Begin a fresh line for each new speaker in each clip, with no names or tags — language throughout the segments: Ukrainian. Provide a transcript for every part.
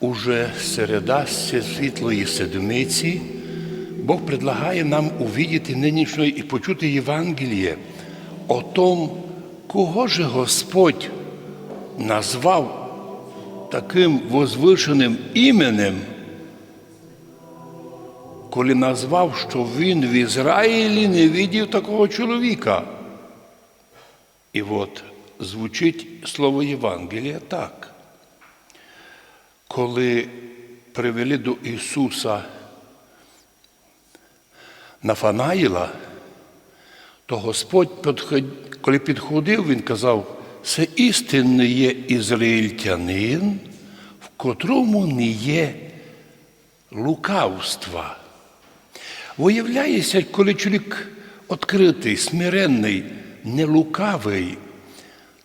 Уже середа світлої седмиці Бог предлагає нам увидіти нинішньої і почути Євангеліє о том, кого же Господь назвав таким возвишеним іменем, коли назвав, що він в Ізраїлі не видів такого чоловіка. І от звучить слово Євангелія так. Коли привели до Ісуса Нафанаїла, то Господь, коли підходив, Він казав, це істинний є ізраїльтянин, в котрому не є лукавства. Виявляється, коли чоловік відкритий, смиренний, не лукавий,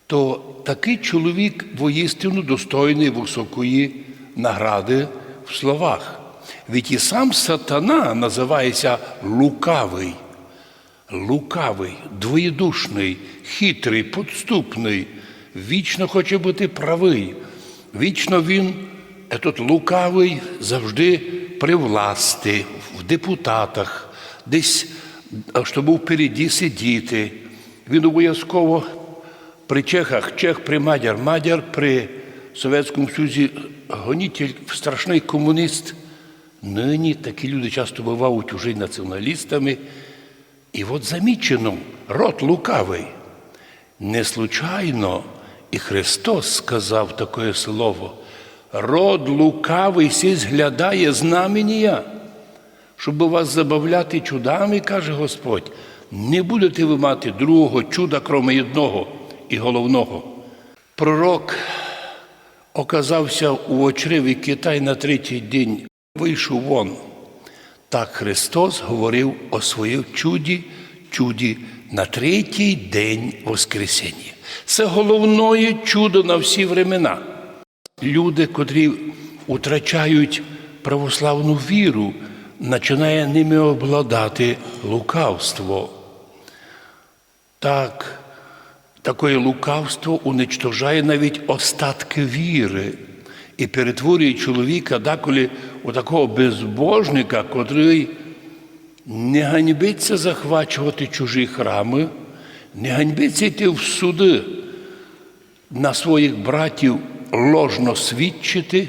то такий чоловік воістину достойний високої награди в словах. Ведь і сам сатана називається лукавий, лукавий, двоєдушний, хитрий, подступний, вічно хоче бути правий. Вічно він, этот лукавий, завжди при власти, в депутатах, десь, щоб впереді сидіти. Він обов'язково при чехах, чех при мадяр, мадяр при Совєтському Союзі гонітель, страшний комуніст. Нині такі люди часто бувають уже націоналістами. І от замічено, рот лукавий. Не случайно і Христос сказав таке слово. Род лукавий сі зглядає знамення, щоб вас забавляти чудами, каже Господь. Не будете ви мати другого чуда, кроме одного і головного. Пророк оказався у очреві Китай на третій день, вийшов вон. Так Христос говорив о своїм чуді, чуді на третій день Воскресіння. Це головне чудо на всі времена. Люди, котрі втрачають православну віру, починає ними обладати лукавство. Так, таке лукавство уничтожає навіть остатки віри і перетворює чоловіка деколи у такого безбожника, котрий не ганьбиться захвачувати чужі храми, не ганьбиться йти в суди на своїх братів ложно свідчити,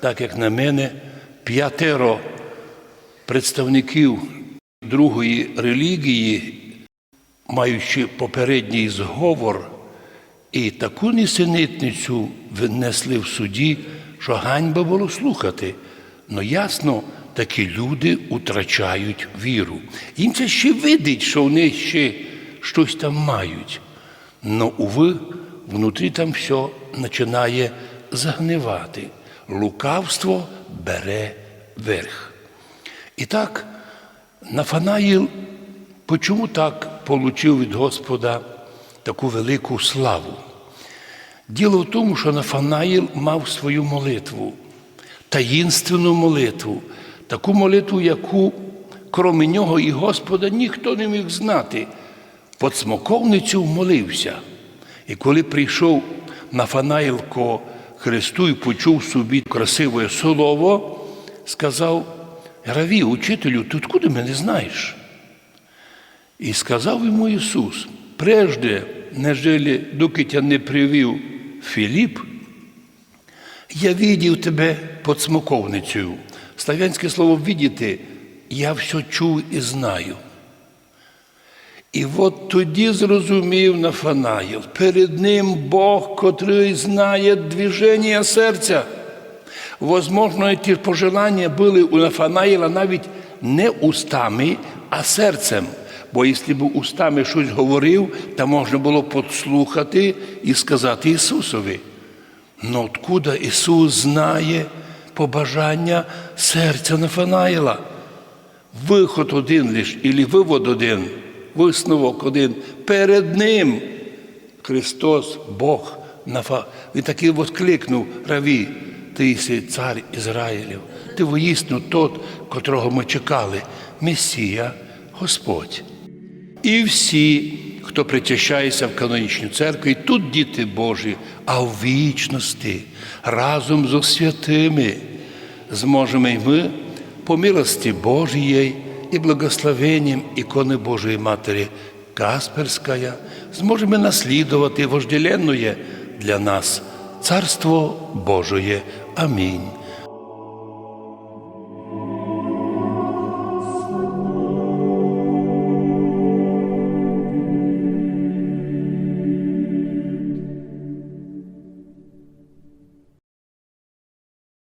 так як на мене, п'ятеро представників другої релігії, маючи попередній зговор, і таку нісенітницю винесли в суді, що ганьба було слухати. Ну ясно, такі люди втрачають віру. Їм це ще видить, що вони ще щось там мають. Ну, уви, внутрі там все починає загнивати. Лукавство бере верх. І так, Нафанаїл, почому так получив від Господа таку велику славу? Діло в тому, що Нафанаїл мав свою молитву, таїнственну молитву, таку молитву, яку, крім нього і Господа, ніхто не міг знати. Под смоковницю молився. І коли прийшов Нафанаїл ко Христу і почув собі красиве слово, сказав: Раві, учителю, ти откуда мене знаєш? І сказав йому Ісус, прежде, нежели доки тя не привів Філіп, я видів тебе під смоковницею. Славянське слово видіти, я все чув і знаю. І от тоді зрозумів Нафанаїл, перед ним Бог, котрий знає движення серця. Возможно, ті пожелання були у Нафанаїла навіть не устами, а серцем. Бо якщо б устами щось говорив, то можна було підслухати і сказати Ісусові. Ну откуда Ісус знає побажання серця Нафанаїла? Виход один лиш, і вивод один, висновок один. Перед Ним Христос, Бог, Нафа. Він таки воскликнув Раві, ти єси цар Ізраїлів, ти воїстину тот, котрого ми чекали, Месія, Господь. І всі, хто причащається в канонічній церкві, тут діти Божі, а в вічності разом з святими зможемо й ми по милості Божієї і благословенням ікони Божої Матері Касперська, зможемо наслідувати вожделенное для нас Царство Божие. Амінь.